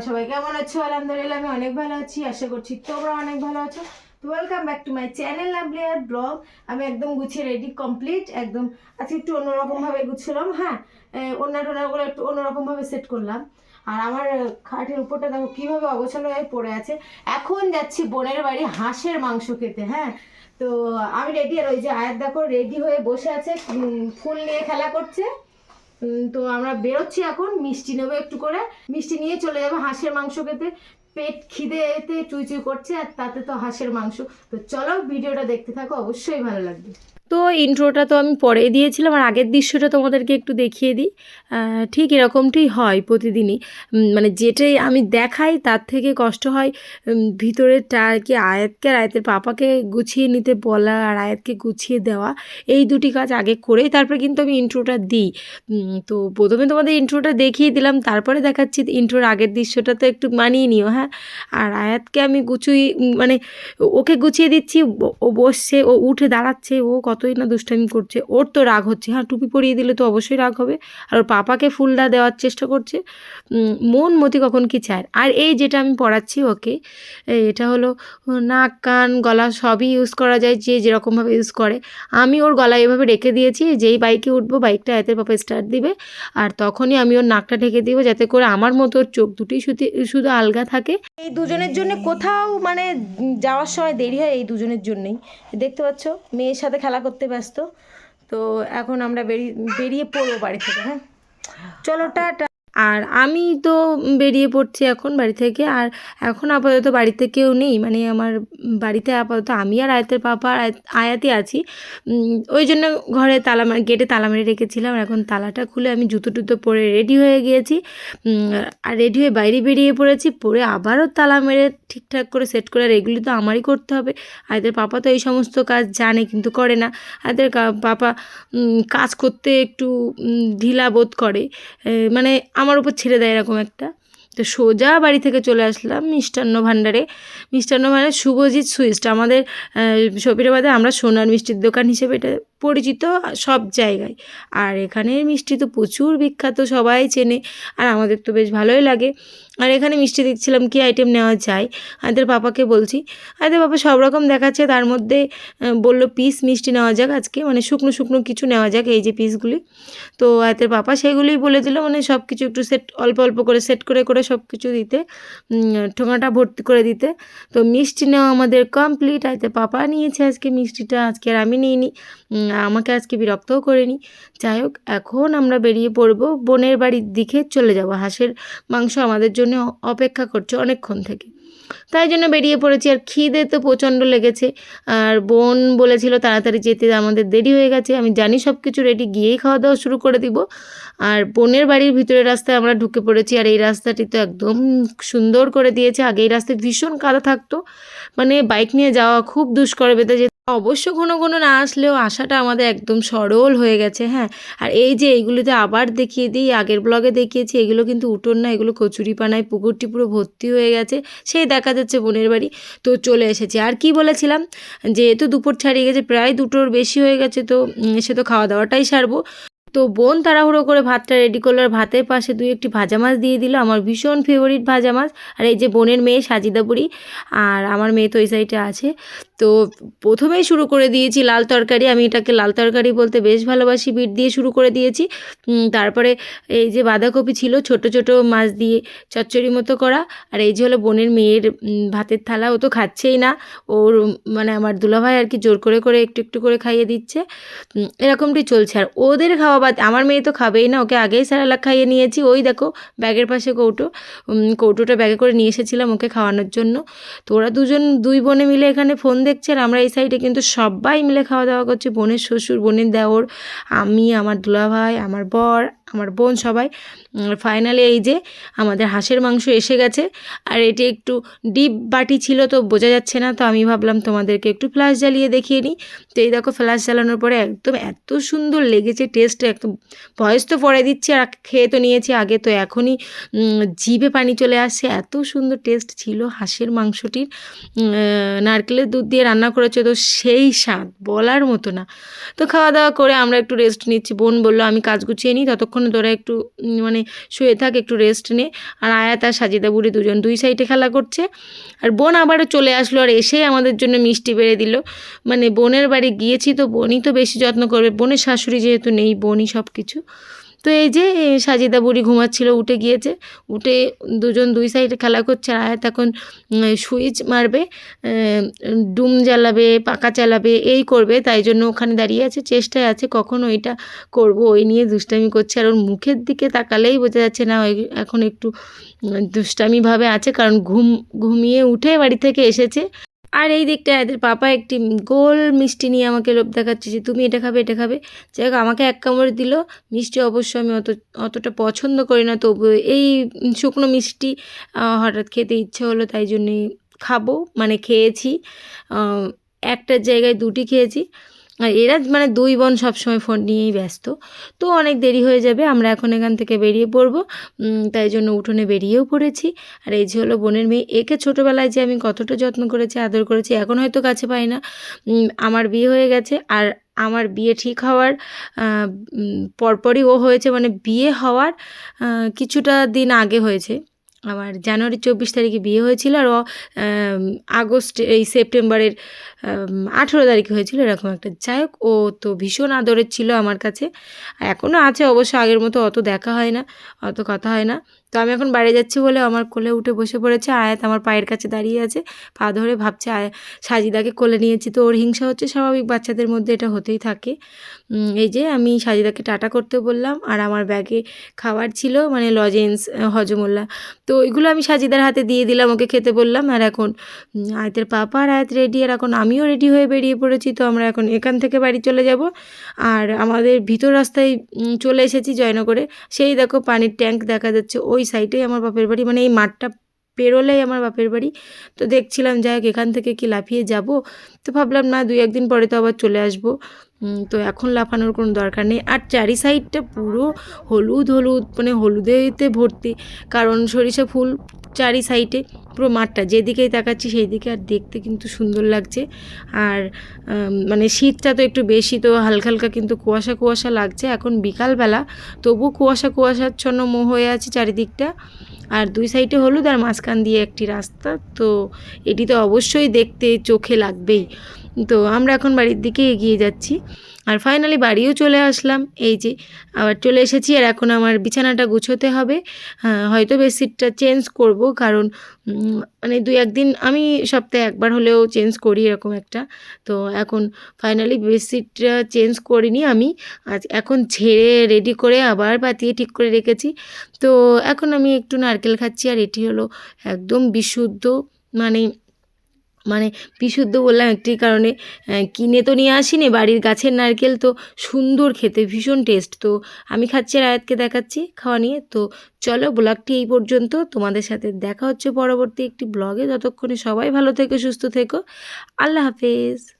তোমরা সবাই কেমন আছো? আলহামদুলিল্লাহ, আমি অনেক ভালো আছি, আশা করছি তোমরা অনেক ভালো আছো। তো welcome back to my channel lovely R blog আমি একদম গুছিয়ে রেডি কমপ্লিট একদম, আজকে একটু অন্যরকমভাবে গুছলাম হ্যাঁ? অন্য টোনাগুলো একটু অন্যরকমভাবে সেট করলাম। আর আমার খাটের উপরটা দেখো কীভাবে অগোছালো হয়ে পড়ে আছে। এখন যাচ্ছি বোনের বাড়ি হাঁসের মাংস খেতে হ্যাঁ? তো আমি রেডি আর ওই যে আয়াত দেখো রেডি হয়ে বসে আছে ফুল নিয়ে খেলা করছে। তো আমরা বেরোচ্ছি এখন, মিষ্টি নেব একটু করে। মিষ্টি নিয়ে চলে যাব হাঁসের মাংস খেতে। পেট খিদেতে চুই চুই করছে আর তাতে তো হাঁসের মাংস। তো চলো, ভিডিওটা দেখতে থাকো, অবশ্যই ভালো লাগবে। তো ইন্ট্রোটা তো আমি পরে দিয়েছিলাম আর আগের দৃশ্যটা তোমাদেরকে একটু দেখিয়ে দিই। ঠিক এরকমটাই হয় প্রতিদিনই। মানে যেটাই আমি দেখাই তার থেকে কষ্ট হয় ভিতরেরটা আর কি আয়াতকে আর আয়াতের পাপাকে গুছিয়ে নিতে বলা আর আয়াতকে গুছিয়ে দেওয়া। এই দুটি কাজ আগে করেই তারপরে কিন্তু আমি ইন্ট্রোটা দিই। তো প্রথমে তোমাদের ইন্ট্রোটা দেখিয়ে দিলাম তারপরে দেখাচ্ছি ইন্ট্রোর আগের দৃশ্যটা তো একটু মানিয়ে নিও হ্যাঁ? আর আয়াতকে আমি উম, মানে ওকে গুছিয়ে দিচ্ছি ও- বসছে ও উঠে দাঁড়াচ্ছে ও কতই না দুষ্টামি করছে, ওর তো রাগ হচ্ছে। হ্যাঁ টুপি পরিয়ে দিলে তো অবশ্যই রাগ হবে। আর ওর পাপাকে ফুলদা দেওয়ার চেষ্টা করছে। মন মতি কখন কি চায়? আর এই যেটা আমি পড়াচ্ছি ওকে এটা হলো, নাক, কান, গলা সবই ইউজ করা যায়, যে যেরকমভাবে ইউজ করে। আমি ওর গলায় এভাবে রেখে দিয়েছি, যেই বাইকে উঠবো বাইকটা এতে পাপা স্টার্ট দিবে। আর তখনই আমি ওর নাকটা ঢেকে দিব, যাতে করে আমার মতো ওর চোখ দুটি শুধু আলগা থাকে। এই দুজনের জন্য কোথাও মানে যাওয়ার সময় দেরি হয় এই দুজনের জন্যই। দেখতে পাচ্ছ, মেয়ের সাথে খেলা করতে ব্যস্ত। তো এখন আমরা বেরিয়ে বেরিয়ে পড়ব বাড়ি থেকে হ্যাঁ? চলো, টাটা। আর আমি তো বেরিয়ে পড়ছি এখন বাড়ি থেকে, আর এখন আপাতত বাড়িতে কেউ নেই। মানে আমার বাড়িতে আপাতত আমি আর আয়াতের পাপা আর আয়াতি আছি। ওই জন্য ঘরে তালা গেটে তালা মেরে রেখেছিলাম। এখন তালাটা খুলে আমি জুতো টুতো পরে রেডি হয়ে গিয়েছি। আর রেডি হয়ে বাইরে বেরিয়ে পড়েছি। পরে আবারও তালা মেরে ঠিকঠাক করে সেট করে, আর এগুলি তো আমারই করতে হবে। আয়াতের পাপা তো এই সমস্ত কাজ জানে, কিন্তু করে না। আয়াতের পাপা কাজ করতে একটু ঢিলা বোধ করে। মানে আমার উপর ছেড়ে দেয় এরকম একটা। তো সোজা বাড়ি থেকে চলে আসলাম মিষ্টান্ন ভাণ্ডারে। মিষ্টান্ন ভাণ্ডারে শুভজিৎ সুইস্ট। আমাদের সপিরাবাদে আমরা সোনার মিষ্টির দোকান হিসেবে এটা পরিচিত সব জায়গায়। আর এখানের মিষ্টি তো প্রচুর বিখ্যাত, সবাই চেনে। আর আমাদের তো বেশ ভালোই লাগে। আর এখানে মিষ্টি দেখছিলাম কি আইটেম নেওয়া যায়। আমাদের পাপাকে বলছি আমাদের পাপা সব রকম দেখাচ্ছে। তার মধ্যে বলল পিস মিষ্টি নেওয়া যাক আজকে। মানে শুকনো শুকনো কিছু নেওয়া যাক এই যে পিসগুলি তো আয়তের পাপা সেগুলোই বলে দিল মানে সব কিছু একটু সেট অল্প অল্প করে সেট করে করে সব কিছু দিতে ঠোঙাটা ভর্তি করে দিতে। তো মিষ্টি নেওয়া আমাদের কমপ্লিট আয়তে পাপা নিয়েছে আজকে মিষ্টিটা। আজকে আর আমি নিইনি। আমাকে আজকে বিরক্তও করিনি। যাই হোক, এখন আমরা বেরিয়ে পড়ব বোনের বাড়ির দিকে চলে যাব। হাঁসের মাংস আমাদের জন্য অপেক্ষা করছে অনেকক্ষণ থেকে। তাই জন্য বেরিয়ে পড়েছি। আর খিদে তো প্রচণ্ড লেগেছে। আর বোন বলেছিল তাড়াতাড়ি যেতে, আমাদের দেরি হয়ে গেছে। আমি জানি সব কিছু রেডি গিয়েই খাওয়া দাওয়া শুরু করে দিব। আর বোনের বাড়ির ভিতরের রাস্তায় আমরা ঢুকে পড়েছি। আর এই রাস্তাটি তো একদম সুন্দর করে দিয়েছে। আগে এই রাস্তায় ভীষণ কাদা থাকতো। মানে বাইক নিয়ে যাওয়া খুব দুষ্কর বেঁধে অবশ্য ঘন ঘন না আসলেও আসাটা আমাদের একদম সরল হয়ে গেছে হ্যাঁ। আর এই যে এইগুলিতে আবার দেখিয়ে দিই, আগের ব্লগে দেখিয়েছি, এগুলো কিন্তু উঠোন না, এগুলো কচুরিপানায় পুকুরটি পুরো ভর্তি হয়ে গেছে, সেই দেখা যাচ্ছে বোনের বাড়ি। তো চলে এসেছি। আর কি বলেছিলাম? যেহেতু দুপুর ছাড়িয়ে গেছে, প্রায় দুটোর বেশি হয়ে গেছে, তো সে তো খাওয়া দাওয়াটাই সারবো। তো বোন তাড়াহুড়ো করে ভাতটা রেডি করল, আর ভাতের পাশে দুই একটি ভাজা মাছ দিয়ে দিল। আমার ভীষণ ফেভারিট ভাজা মাছ। আর এই যে বোনের মেয়ে সাজিদা বুড়ি, আর আমার মেয়ে তো ওই সাইডে আছে। তো প্রথমেই শুরু করে দিয়েছি লাল তরকারি। আমি এটাকে লাল তরকারি বলতে বেশ ভালোবাসি, বিট দিয়ে শুরু করে দিয়েছি। তারপরে এই যে বাঁধাকপি ছিল, ছোট ছোট মাছ দিয়ে চচ্চড়ি মতো করা। আর এই যে হলো বোনের মেয়ের ভাতের থালা, ও তো খাচ্ছেই না। ওর মানে আমার দুলাভাই আর কি জোর করে করে একটু একটু করে খাইয়ে দিচ্ছে। এরকমটি চলছে। আর ওদের খাওয়া বাদ আমার মেয়ে তো খাবেই না, ওকে আগেই স্যারালাক খাইয়ে নিয়েছি। ওই দেখো, ব্যাগের পাশে কৌটো কৌটোটা ব্যাগে করে নিয়ে এসেছিলাম ওকে খাওয়ানোর জন্য। তো ওরা দুজন, দুই বোনে মিলে এখানে ফোন দেখছে আর আমরা এই সাইডে কিন্তু সবাই মিলে খাওয়া দাওয়া করছি। বোনের শ্বশুর, বোনের দেওর, আমি, আমার দুলাভাই, আমার বর আমার বোন সবাই ফাইনালি এই যে আমাদের হাঁসের মাংস এসে গেছে। আর এটি একটু ডিপ বাটি ছিল তো বোঝা যাচ্ছে না, তো আমি ভাবলাম তোমাদেরকে একটু ফ্ল্যাশ জ্বালিয়ে দেখিয়ে নিই। তো এই দেখো ফ্ল্যাশ জ্বালানোর পরে একদম এত সুন্দর লেগেছে টেস্ট একদম ভয়েস তো পরে দিচ্ছে আর খেয়ে তো নিয়েছি আগে তো এখনই জিভে পানি চলে আসছে। এত সুন্দর টেস্ট ছিল হাঁসের মাংসটির নারকেলের দুধ দিয়ে রান্না করেছে তো সেই স্বাদ বলার মতো না। তো খাওয়া দাওয়া করে আমরা একটু রেস্ট নিচ্ছি। বোন বলল, আমি কাজ গুছিয়ে নিই, ততক্ষণ ততক্ষণে তোরা একটু মানে শুয়ে থাক, একটু রেস্ট নে। আর আয়াত আর সাজিদা বুড়ি দুজন, দুই সাইডে খেলা করছে। আর বোন আবারও চলে আসলো আর এসেই আমাদের জন্য মিষ্টি বেড়ে দিল। মানে বোনের বাড়ি গিয়েছি তো বোনই তো বেশি যত্ন করবে। বোনের শাশুড়ি যেহেতু নেই, বোনই সব কিছু তো এই যে সাজিদা বুড়ি ঘুমাচ্ছিল, উঠে গিয়েছে। উঠে দুজন দুই সাইডে খেলা করছে। আর আয়াত এখন সুইচ মারবে ডুম জ্বালাবে পাকা চালাবে, এই করবে। তাই জন্য ওখানে দাঁড়িয়ে আছে, চেষ্টায় আছে কখন ওইটা করব, ওই নিয়ে দুষ্টামি করছে। আর ওর মুখের দিকে তাকালেই বোঝা যাচ্ছে না, ওই এখন একটু দুষ্টামিভাবে আছে। কারণ ঘুম, ঘুমিয়ে উঠে বাড়ি থেকে এসেছে। আর এই দিকটা এদের পাপা একটি গোল মিষ্টি নিয়ে আমাকে লোভ দেখাচ্ছে যে, তুমি এটা খাবে এটা খাবে? যাই হোক, আমাকে এক কামড় দিল। মিষ্টি অবশ্য আমি অত, অতটা পছন্দ করি না, তবু এই শুকনো মিষ্টি হঠাৎ খেতে ইচ্ছে হলো, তাই জন্যে খাব। মানে খেয়েছি। একটা একটার জায়গায় দুটি খেয়েছি। আর এরা মানে দুই বোন সবসময় ফোন নিয়েই ব্যস্ত। তো অনেক দেরি হয়ে যাবে, আমরা এখন এখান থেকে বেরিয়ে পড়ব। তাই জন্য উঠোনে বেরিয়েও পড়েছি। আর এই যে হলো বোনের মেয়ে, একে ছোটোবেলায় যে আমি কতটা যত্ন করেছি, আদর করেছি, এখন হয়তো কাছে পাই না। আমার বিয়ে হয়ে গেছে আর আমার বিয়ে ঠিক হওয়ার পরপরই ও হয়েছে মানে বিয়ে হওয়ার কিছুটা দিন আগে হয়েছে। আমার জানুয়ারি চব্বিশ তারিখে বিয়ে হয়েছিল আর আগস্ট এই সেপ্টেম্বরের আঠেরো তারিখে হয়েছিল এরকম একটা। যাই হোক, ও তো ভীষণ আদরের ছিল আমার কাছে। এখনও আছে অবশ্য, আগের মতো অত দেখা হয় না, অত কথা হয় না। তো আমি এখন বাইরে যাচ্ছি বলে আমার কোলে উঠে বসে পড়েছে। আয়াত আমার পায়ের কাছে দাঁড়িয়ে আছে, পা ধরে ভাবছে, আয়া, সাজিদাকে কোলে নিয়েছি তো ওর হিংসা হচ্ছে স্বাভাবিক বাচ্চাদের মধ্যে এটা হতেই থাকে। এই যে আমি সাজিদাকে টাটা করতে বললাম আর আমার ব্যাগে খাবার ছিল মানে লজেন্স হজমোল্লা। তো ওইগুলো আমি সাজিদার হাতে দিয়ে দিলাম, ওকে খেতে বললাম। আর এখন আয়াতের পাপা আর আয়াত রেডি আর এখন আমিও রেডি হয়ে বেরিয়ে পড়েছি। তো আমরা এখন এখান থেকে বাড়ি চলে যাব। আর আমাদের ভিতর রাস্তায় চলে এসেছি জয়নগরে। সেই দেখো পানির ট্যাঙ্ক দেখা যাচ্ছে। ওই সাইডেই আমার বাপের বাড়ি মানে এই মাঠটা পেরোলেই আমার বাপের বাড়ি। তো দেখছিলাম, যাই হোক, এখান থেকে কি লাফিয়ে যাব? তো ভাবলাম, না, দুই একদিন পরে তো আবার চলে আসব। তো এখন লাফানোর কোনো দরকার নেই। আর চারি সাইডটা পুরো হলুদ হলুদ মানে হলুদেতে ভর্তি। কারণ সরিষা ফুল চারি সাইডে, পুরো মাঠটা। যেদিকেই তাকাচ্ছি সেই দিকে আর দেখতে কিন্তু সুন্দর লাগছে। আর মানে শীতটা তো একটু বেশি, তো হালকা হালকা কিন্তু কুয়াশা কুয়াশা লাগছে। এখন বিকালবেলা তবু কুয়াশা কুয়াশাচ্ছন্ন মোহ হয়ে আছে চারিদিকটা। আর দুই সাইডে হলুদ আর মাঝখান দিয়ে একটি রাস্তা। তো এটি তো অবশ্যই দেখতে চোখে লাগবেই। তো আমরা এখন বাড়ির দিকে এগিয়ে যাচ্ছি। আর ফাইনালি বাড়িও চলে আসলাম। এই যে আবার চলে এসেছি আর এখন আমার বিছানাটা গুছোতে হবে। হ্যাঁ, হয়তো বেডশিটটা চেঞ্জ করব কারণ মানে দুই একদিন আমি সপ্তাহে একবার হলেও চেঞ্জ করি এরকম একটা। তো এখন ফাইনালি বেডশিটটা চেঞ্জ করিনি আমি। আজ এখন ঝেড়ে রেডি করে আবার পাতিয়ে ঠিক করে রেখেছি। তো এখন আমি একটু নারকেল খাচ্ছি আর এটি হলো একদম বিশুদ্ধ মানে মানে বিশুদ্ধ বললাম একটি কারণে কিনে তো নিয়ে আসিনি, বাড়ির গাছের নারকেল তো সুন্দর খেতে, ভীষণ টেস্ট তো আমি খাচ্ছি আর দেখাচ্ছি খাওয়া নিয়ে। তো চলো ব্লগটি এই পর্যন্ত, তোমাদের সাথে দেখা হচ্ছে পরবর্তী একটি ব্লগে। যতক্ষণে সবাই ভালো থেকো, সুস্থ থেকো। আল্লাহ হাফেজ।